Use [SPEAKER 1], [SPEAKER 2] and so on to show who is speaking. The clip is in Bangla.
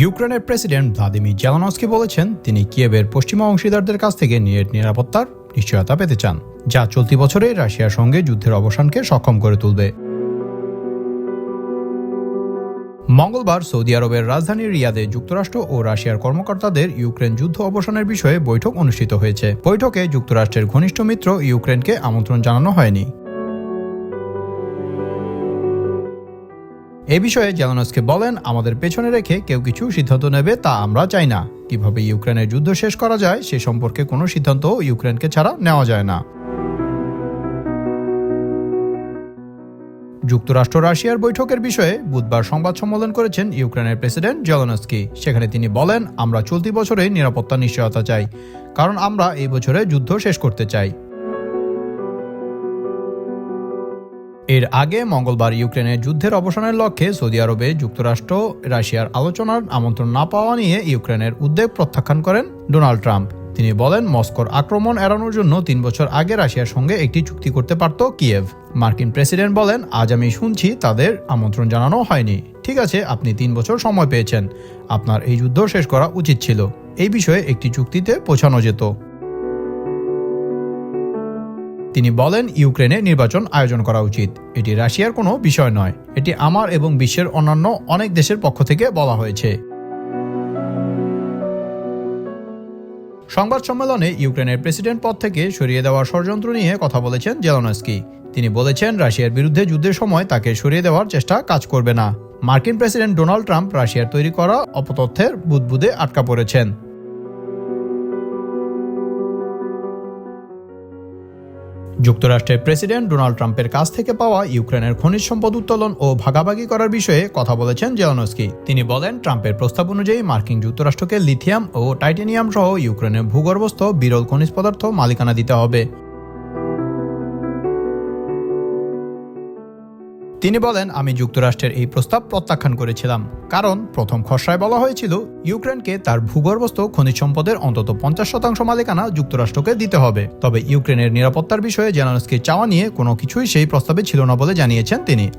[SPEAKER 1] ইউক্রেনের প্রেসিডেন্ট ভ্লাদিমির জেলানস্কি বলেছেন, তিনি কিয়েভের পশ্চিমা অংশীদারদের কাছ থেকে নেট নিরাপত্তার নিশ্চয়তা পেতে চান, যা চলতি বছরে রাশিয়ার সঙ্গে যুদ্ধের অবসানকে সক্ষম করে তুলবে। মঙ্গলবার সৌদি আরবের রাজধানী রিয়াদে যুক্তরাষ্ট্র ও রাশিয়ার কর্মকর্তাদের ইউক্রেন যুদ্ধ অবসানের বিষয়ে বৈঠক অনুষ্ঠিত হয়েছে। বৈঠকে যুক্তরাষ্ট্রের ঘনিষ্ঠ মিত্র ইউক্রেনকে আমন্ত্রণ জানানো হয়নি। এ বিষয়ে জেলানস্কি বলেন, আমাদের পেছনে রেখে কেউ কিছু সিদ্ধান্ত নেবে তা আমরা চাই না। কীভাবে ইউক্রেনের যুদ্ধ শেষ করা যায় সে সম্পর্কে কোনো সিদ্ধান্ত ইউক্রেনকে ছাড়া নেওয়া যায় না। যুক্তরাষ্ট্র রাশিয়ার বৈঠকের বিষয়ে বুধবার সংবাদ সম্মেলন করেছেন ইউক্রেনের প্রেসিডেন্ট জেলনস্কি। সেখানে তিনি বলেন, আমরা চলতি বছরে নিরাপত্তা নিশ্চয়তা চাই, কারণ আমরা এই বছরে যুদ্ধ শেষ করতে চাই। এর আগে মঙ্গলবার ইউক্রেনের যুদ্ধের অবসানের লক্ষ্যে সৌদি আরবে যুক্তরাষ্ট্র, রাশিয়ার আলোচনার আমন্ত্রণ না পাওয়া নিয়ে ইউক্রেনের উদ্বেগ প্রত্যাখ্যান করেন ডোনাল্ড ট্রাম্প। তিনি বলেন, মস্কোর আক্রমণ এড়ানোর জন্য তিন বছর আগে রাশিয়ার সঙ্গে একটি চুক্তি করতে পারত কিয়েভ। মার্কিন প্রেসিডেন্ট বলেন, আজ আমি শুনছি তাদের আমন্ত্রণ জানানো হয়নি। ঠিক আছে, আপনি তিন বছর সময় পেয়েছেন। আপনার এই যুদ্ধ শেষ করা উচিত ছিল। এই বিষয়ে একটি চুক্তিতে পৌঁছানো যেত। তিনি বলেন, ইউক্রেনে নির্বাচন আয়োজন করা উচিত। এটি রাশিয়ার কোনো বিষয় নয়। এটি আমার এবং বিশ্বের অন্যান্য অনেক দেশের পক্ষ থেকে বলা হয়েছে। সংবাদ সম্মেলনে ইউক্রেনের প্রেসিডেন্ট পদ থেকে সরিয়ে দেওয়ার ষড়যন্ত্র নিয়ে কথা বলেছেন জেলনস্কি। তিনি বলেছেন, রাশিয়ার বিরুদ্ধে যুদ্ধের সময় তাকে সরিয়ে দেওয়ার চেষ্টা কাজ করবে না। মার্কিন প্রেসিডেন্ট ডোনাল্ড ট্রাম্প রাশিয়ার তৈরি করা অপতথ্যের বুদবুদে আটকা পড়েছেন। যুক্তরাষ্ট্রের প্রেসিডেন্ট ডোনাল্ড ট্রাম্পের কাছ থেকে পাওয়া ইউক্রেনের খনিজ সম্পদ উত্তোলন ও ভাগাভাগি করার বিষয়ে কথা বলেছেন জেলনস্কি। তিনি বলেন, ট্রাম্পের প্রস্তাব অনুযায়ী মার্কিন যুক্তরাষ্ট্রকে লিথিয়াম ও টাইটেনিয়াম সহ ইউক্রেনের ভূগর্ভস্থ বিরল খনিজ পদার্থ মালিকানা দিতে হবে। তিনি বলেন, আমি যুক্তরাষ্ট্রের এই প্রস্তাব প্রত্যাখ্যান করেছিলাম। কারণ প্রথম খসড়ায় বলা হয়েছিল, ইউক্রেনকে তার ভূগর্ভস্থ খনিজ সম্পদের অন্তত পঞ্চাশ শতাংশ মালিকানা যুক্তরাষ্ট্রকে দিতে হবে। তবে ইউক্রেনের নিরাপত্তার বিষয়ে জেলানস্কির চাওয়া নিয়ে কোনো কিছুই সেই প্রস্তাবে ছিল না বলে জানিয়েছেন তিনি।